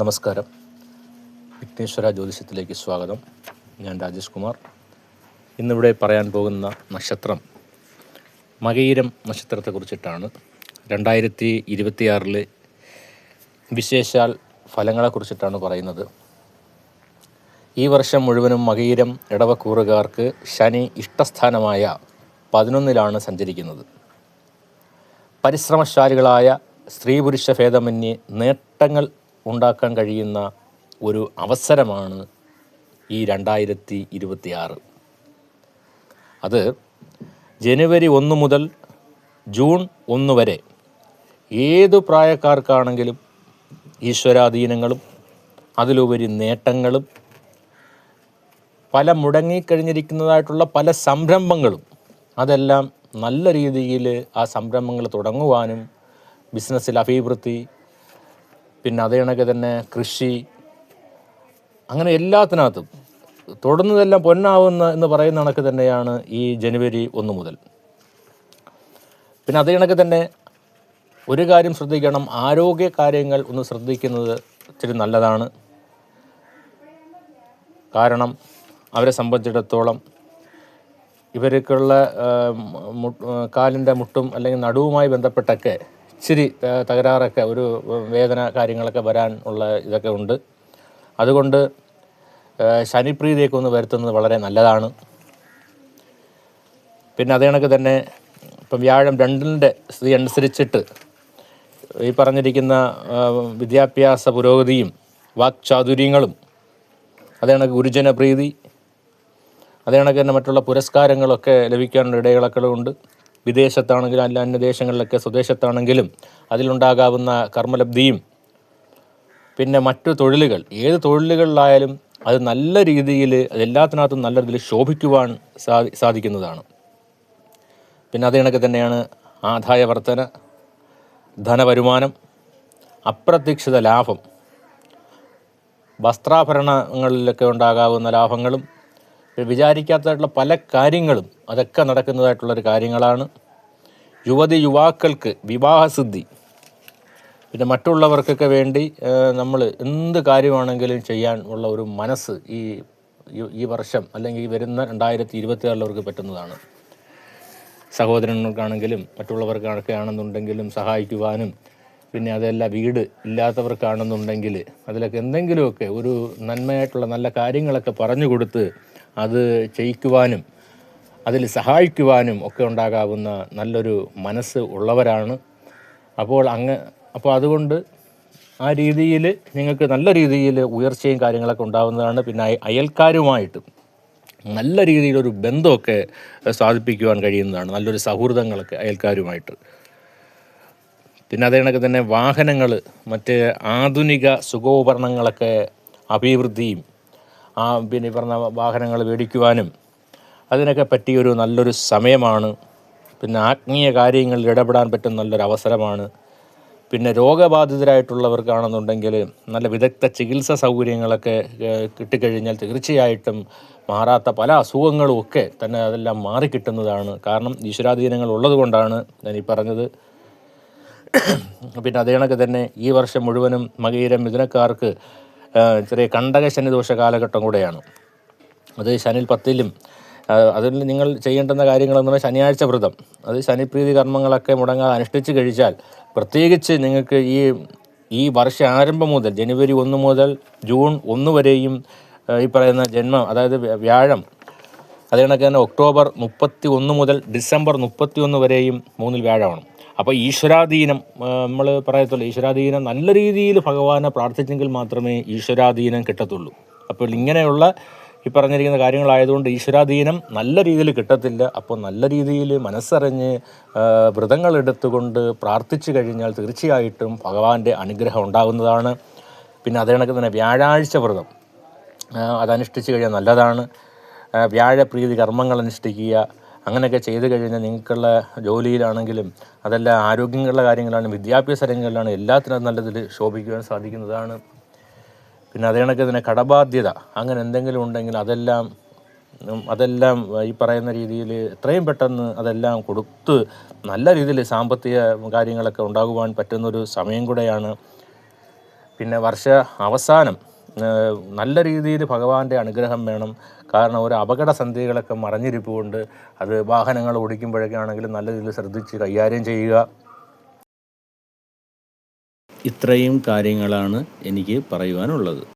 നമസ്കാരം. വിഘ്നേശ്വര ജ്യോതിഷത്തിലേക്ക് സ്വാഗതം. ഞാൻ രാജേഷ് കുമാർ. ഇന്നിവിടെ പറയാൻ പോകുന്ന നക്ഷത്രം മകയിരം നക്ഷത്രത്തെക്കുറിച്ചിട്ടാണ് രണ്ടായിരത്തി ഇരുപത്തിയാറിലെ വിശേഷാൽ ഫലങ്ങളെക്കുറിച്ചിട്ടാണ് പറയുന്നത്. ഈ വർഷം മുഴുവനും മകയിരം ഇടവക്കൂറുകാർക്ക് ശനി ഇഷ്ടസ്ഥാനമായ പതിനൊന്നിലാണ് സഞ്ചരിക്കുന്നത്. പരിശ്രമശാലികളായ സ്ത്രീ പുരുഷ ഭേദമന്യേ നേട്ടങ്ങൾ ഉണ്ടാക്കാൻ കഴിയുന്ന ഒരു അവസരമാണ് ഈ രണ്ടായിരത്തി ഇരുപത്തിയാറ് അത് ജനുവരി ഒന്ന് മുതൽ ജൂൺ ഒന്ന് വരെ ഏതു പ്രായക്കാർക്കാണെങ്കിലും ഈശ്വരാധീനങ്ങളും അതിലുപരി നേട്ടങ്ങളും പല മുടങ്ങിക്കഴിഞ്ഞിരിക്കുന്നതായിട്ടുള്ള പല സംരംഭങ്ങളും അതെല്ലാം നല്ല രീതിയിൽ ആ സംരംഭങ്ങൾ തുടങ്ങുവാനും ബിസിനസ്സിൽ അഭിവൃദ്ധി പിന്നെ അതേ കണക്ക് തന്നെ കൃഷി അങ്ങനെ എല്ലാത്തിനകത്തും. തൊടുന്നതെല്ലാം പൊന്നാവുന്ന എന്ന് പറയുന്ന കണക്ക് തന്നെയാണ് ഈ ജനുവരി ഒന്ന് മുതൽ. പിന്നെ അതേ കണക്ക് തന്നെ ഒരു കാര്യം ശ്രദ്ധിക്കണം ആരോഗ്യ കാര്യങ്ങൾ ഒന്ന് ശ്രദ്ധിക്കുന്നത് ഇച്ചിരി നല്ലതാണ്. കാരണം അവരെ സംബന്ധിച്ചിടത്തോളം ഇവർക്കുള്ള കാലിന്റെ മുട്ടും അല്ലെങ്കിൽ നടുവുമായി ബന്ധപ്പെട്ടൊക്കെ ഇച്ചിരി തകരാറൊക്കെ ഒരു വേദന കാര്യങ്ങളൊക്കെ വരാൻ ഉള്ള ഇതൊക്കെ ഉണ്ട്. അതുകൊണ്ട് ശനിപ്രീതിയൊക്കെ ഒന്ന് വരുത്തുന്നത് വളരെ നല്ലതാണ്. പിന്നെ അതേ കണക്ക് തന്നെ ഇപ്പം വ്യാഴം രണ്ടിന്റെ സ്ഥിതി അനുസരിച്ചിട്ട് ഈ പറഞ്ഞിരിക്കുന്ന വിദ്യാഭ്യാസ പുരോഗതിയും വാക്ചാതുര്യങ്ങളും അതേ കണക്ക് ഗുരുജന പ്രീതി അതേ കണക്ക് തന്നെ മറ്റുള്ള പുരസ്കാരങ്ങളൊക്കെ ലഭിക്കാനുള്ള ഇടകളൊക്കെ വിദേശത്താണെങ്കിലും അല്ല അന്യദേശങ്ങളിലൊക്കെ സ്വദേശത്താണെങ്കിലും അതിലുണ്ടാകാവുന്ന കർമ്മലബ്ധിയും പിന്നെ മറ്റു തൊഴിലുകൾ. ഏത് തൊഴിലുകളിലായാലും അത് നല്ല രീതിയിൽ അതെല്ലാത്തിനകത്തും നല്ല രീതിയിൽ ശോഭിക്കുവാൻ സാധി സാധിക്കുന്നതാണ്. പിന്നെ അതിനൊക്കെ തന്നെയാണ് ആദായ വർധന ധനവരുമാനം അപ്രതീക്ഷിത ലാഭം. വസ്ത്രാഭരണങ്ങളിലൊക്കെ ഉണ്ടാകാവുന്ന ലാഭങ്ങളും വിചാരിക്കാത്തതായിട്ടുള്ള പല കാര്യങ്ങളും അതൊക്കെ നടക്കുന്നതായിട്ടുള്ളൊരു കാര്യങ്ങളാണ്. യുവതി യുവാക്കൾക്ക് വിവാഹസിദ്ധി. പിന്നെ മറ്റുള്ളവർക്കൊക്കെ വേണ്ടി നമ്മൾ എന്ത് കാര്യമാണെങ്കിലും ചെയ്യാൻ ഉള്ള ഒരു മനസ്സ് ഈ ഈ- വർഷം അല്ലെങ്കിൽ ഈ വരുന്ന രണ്ടായിരത്തി ഇരുപത്തിയാറിലവർക്ക് പറ്റുന്നതാണ്. സഹോദരങ്ങൾക്കാണെങ്കിലും മറ്റുള്ളവർക്കൊക്കെ ആണെന്നുണ്ടെങ്കിലും സഹായിക്കുവാനും പിന്നെ അതല്ല വീട് ഇല്ലാത്തവർക്കാണെന്നുണ്ടെങ്കിൽ അതിലൊക്കെ എന്തെങ്കിലുമൊക്കെ ഒരു നന്മയായിട്ടുള്ള നല്ല കാര്യങ്ങളൊക്കെ പറഞ്ഞു കൊടുത്ത് അത് ചെയ്യിക്കുവാനും അതിൽ സഹായിക്കുവാനും ഒക്കെ ഉണ്ടാകാവുന്ന നല്ലൊരു മനസ്സ് ഉള്ളവരാണ്. അപ്പോൾ അങ്ങ് അപ്പോൾ അതുകൊണ്ട് ആ രീതിയിൽ നിങ്ങൾക്ക് നല്ല രീതിയിൽ ഉയർച്ചയും കാര്യങ്ങളൊക്കെ ഉണ്ടാകുന്നതാണ് പിന്നെ അയ- അയൽക്കാരുമായിട്ട് നല്ല രീതിയിലൊരു ബന്ധമൊക്കെ സാധിപ്പിക്കുവാൻ കഴിയുന്നതാണ്. നല്ലൊരു സൗഹൃദങ്ങളൊക്കെ അയൽക്കാരുമായിട്ട്. പിന്നെ അതേ കണക്ക് തന്നെ വാഹനങ്ങൾ മറ്റ് ആധുനിക സുഖോപകരണങ്ങളൊക്കെ അഭിവൃദ്ധിയും ആ പിന്നെ പറഞ്ഞ വാഹനങ്ങൾ മേടിക്കുവാനും അതിനൊക്കെ പറ്റിയൊരു നല്ലൊരു സമയമാണ്. പിന്നെ ആത്മീയ കാര്യങ്ങളിൽ ഇടപെടാൻ പറ്റുന്ന നല്ലൊരു അവസരമാണ്. പിന്നെ രോഗബാധിതരായിട്ടുള്ളവർക്കാണെന്നുണ്ടെങ്കിൽ നല്ല വിദഗ്ധ ചികിത്സ സൗകര്യങ്ങളൊക്കെ കിട്ടിക്കഴിഞ്ഞാൽ തീർച്ചയായിട്ടും മാറാത്ത പല അസുഖങ്ങളും ഒക്കെ തന്നെ അതെല്ലാം മാറിക്കിട്ടുന്നതാണ്. കാരണം ഈശ്വരാധീനങ്ങൾ ഉള്ളതുകൊണ്ടാണ് ഞാൻ ഈ പറഞ്ഞത്. പിന്നെ അതേ കണക്ക് തന്നെ ഈ വർഷം മുഴുവനും മകീരം മിഥുനക്കാർക്ക് ചെറിയ കണ്ടക ശനിദോഷ കാലഘട്ടം കൂടെയാണ്. അത് ശനിൽ പത്തിലും അതിൽ നിങ്ങൾ ചെയ്യേണ്ടുന്ന കാര്യങ്ങളെന്ന് പറഞ്ഞാൽ ശനിയാഴ്ച വ്രതം. അത് ശനിപ്രീതി കർമ്മങ്ങളൊക്കെ മുടങ്ങാതെ അനുഷ്ഠിച്ച് കഴിച്ചാൽ പ്രത്യേകിച്ച് നിങ്ങൾക്ക് ഈ ഈ വർഷ ആരംഭം മുതൽ ജനുവരി ഒന്ന് മുതൽ ജൂൺ ഒന്ന് വരെയും ഈ പറയുന്ന ജന്മം അതായത് വ്യാഴം അതേ കണക്ക് തന്നെ ഒക്ടോബർ മുപ്പത്തി ഒന്ന് മുതൽ ഡിസംബർ മുപ്പത്തി ഒന്ന് വരെയും മൂന്നിൽ വ്യാഴമാണ്. അപ്പോൾ ഈശ്വരാധീനം നമ്മൾ പറയത്തുള്ളൂ ഈശ്വരാധീനം നല്ല രീതിയിൽ ഭഗവാനെ പ്രാർത്ഥിച്ചെങ്കിൽ മാത്രമേ ഈശ്വരാധീനം കിട്ടത്തുള്ളൂ. അപ്പോൾ ഇങ്ങനെയുള്ള ഈ പറഞ്ഞിരിക്കുന്ന കാര്യങ്ങളായതുകൊണ്ട് ഈശ്വരാധീനം നല്ല രീതിയിൽ കിട്ടത്തില്ല. അപ്പോൾ നല്ല രീതിയിൽ മനസ്സറിഞ്ഞ് വ്രതങ്ങളെടുത്തുകൊണ്ട് പ്രാർത്ഥിച്ചു കഴിഞ്ഞാൽ തീർച്ചയായിട്ടും ഭഗവാന്റെ അനുഗ്രഹം ഉണ്ടാകുന്നതാണ്. പിന്നെ അതേ തന്നെ വ്യാഴാഴ്ച വ്രതം അതനുഷ്ഠിച്ചു കഴിഞ്ഞാൽ നല്ലതാണ്. വ്യാഴപ്രീതി കർമ്മങ്ങൾ അനുഷ്ഠിക്കുക അങ്ങനെയൊക്കെ ചെയ്ത് കഴിഞ്ഞാൽ നിങ്ങൾക്കുള്ള ജോലിയിലാണെങ്കിലും അതല്ല ആരോഗ്യങ്ങളുടെ കാര്യങ്ങളാണ് വിദ്യാഭ്യാസ രംഗങ്ങളിലാണ് എല്ലാത്തിനും നല്ലതിൽ ശോഭിക്കുവാൻ സാധിക്കുന്നതാണ്. പിന്നെ അതേ കണക്ക് തന്നെ കടബാധ്യത. അങ്ങനെ എന്തെങ്കിലും ഉണ്ടെങ്കിൽ അതെല്ലാം അതെല്ലാം ഈ പറയുന്ന രീതിയിൽ എത്രയും പെട്ടെന്ന് അതെല്ലാം കൊടുത്ത് നല്ല രീതിയിൽ സാമ്പത്തിക കാര്യങ്ങളൊക്കെ ഉണ്ടാകുവാൻ പറ്റുന്നൊരു സമയം കൂടെയാണ്. പിന്നെ വർഷ അവസാനം നല്ല രീതിയിൽ ഭഗവാന്റെ അനുഗ്രഹം വേണം. കാരണം ഒരു അപകട സന്ധികളൊക്കെ മറഞ്ഞിരിപ്പുകൊണ്ട് അത് വാഹനങ്ങൾ ഓടിക്കുമ്പോഴൊക്കെ ആണെങ്കിലും നല്ല രീതിയിൽ ശ്രദ്ധിച്ച് കൈകാര്യം ചെയ്യുക. ഇത്രയും കാര്യങ്ങളാണ് എനിക്ക് പറയുവാനുള്ളത്.